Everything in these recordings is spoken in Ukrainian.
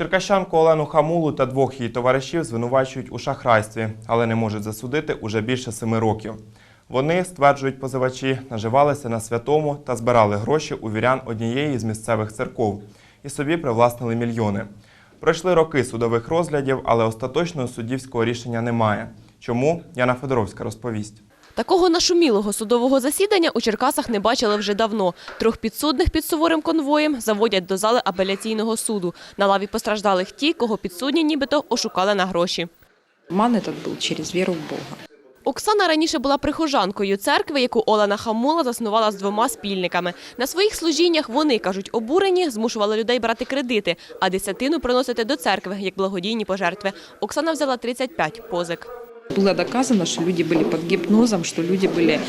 Черкащанку Олену Хамулу та двох її товаришів звинувачують у шахрайстві, але не можуть засудити уже більше семи років. Вони, стверджують позивачі, наживалися на святому та збирали гроші у вірян однієї з місцевих церков і собі привласнили мільйони. Пройшли роки судових розглядів, але остаточного суддівського рішення немає. Чому Яна Федоровська розповість. Такого нашумілого судового засідання у Черкасах не бачили вже давно. Трьох підсудних під суворим конвоєм заводять до зали апеляційного суду. На лаві постраждалих ті, кого підсудні нібито ошукали на гроші. Обман этот был через веру в Бога. Оксана раніше була прихожанкою церкви, яку Олена Хамула заснувала з двома спільниками. На своїх служіннях вони, кажуть, обурені, змушували людей брати кредити, а десятину приносити до церкви, як благодійні пожертви. Оксана взяла 35 позик. Было доказано, что люди были под гипнозом, что люди были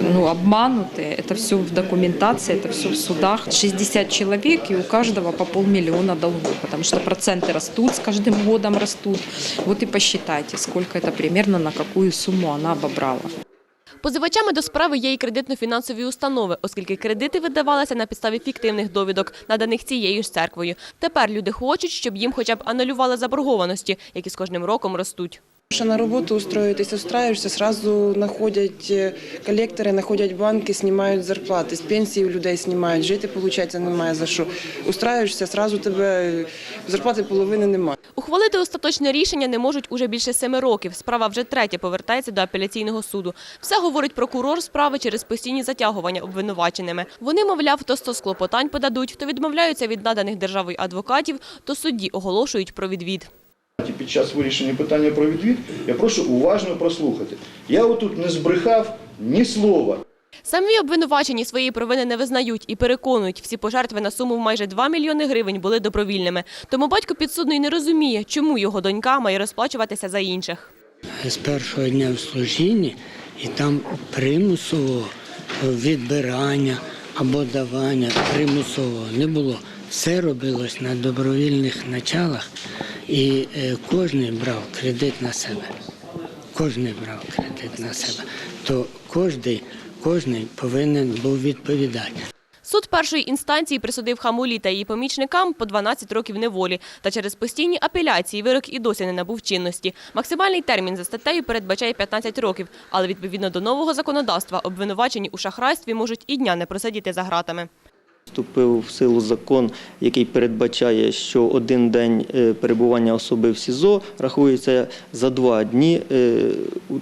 ну, обмануты. Это все в документации, это все в судах. 60 человек, и у каждого по полмиллиона долгов, потому что проценты растут, с каждым годом растут. Вот и посчитайте, сколько это примерно, на какую сумму она обобрала. Позивачами до справи є і кредитно-фінансові установи, оскільки кредити видавалися на підставі фіктивних довідок, наданих цією ж церквою. Тепер люди хочуть, щоб їм хоча б анулювали заборгованості, які з кожним роком ростуть. Що на роботу устроїтися, устраєшся, сразу знаходять е, колектори, знаходять банки, знімають зарплати, з пенсії у людей знімають, жити, виходить, немає за що. Устраєшся, сразу тебе е, зарплати половини немає. Ухвалити остаточне рішення не можуть уже більше семи років. Справа вже третє повертається до апеляційного суду. Все говорить прокурор справи через постійні затягування обвинуваченими. Вони, мовляв, то сто склопотань подадуть, то відмовляються від наданих державою адвокатів, то судді оголошують про відвід. І Під час вирішення питання про відвід я прошу уважно прослухати. Я отут не збрехав ні слова. Самі обвинувачені своєї провини не визнають і переконують, всі пожертви на суму в майже 2 мільйони гривень були добровільними. Тому батько підсудний не розуміє, чому його донька має розплачуватися за інших. з першого дня в служінні, і там примусового відбирання або давання примусового не було. Все робилось на добровільних началах, і е, кожен брав кредит на себе. Кожен брав кредит на себе. То кожен, кожен повинен був відповідати. Суд першої інстанції присудив Хамулі та її помічникам по 12 років неволі. Та через постійні апеляції вирок і досі не набув чинності. Максимальний термін за статтею передбачає 15 років, але відповідно до нового законодавства обвинувачені у шахрайстві можуть і дня не просидіти за ґратами. Вступив в силу закон, який передбачає, що один день е, перебування особи в СІЗО рахується за два дні е,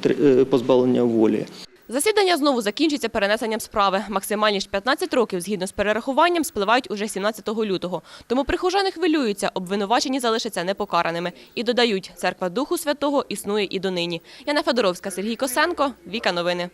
е, позбавлення волі. Засідання знову закінчиться перенесенням справи. Максимальні ж 15 років, згідно з перерахуванням, спливають уже 17 лютого. Тому прихожани хвилюються, обвинувачені залишаться непокараними. І додають, церква Духу Святого існує і донині. Яна Федоровська, Сергій Косенко, Віка Новини.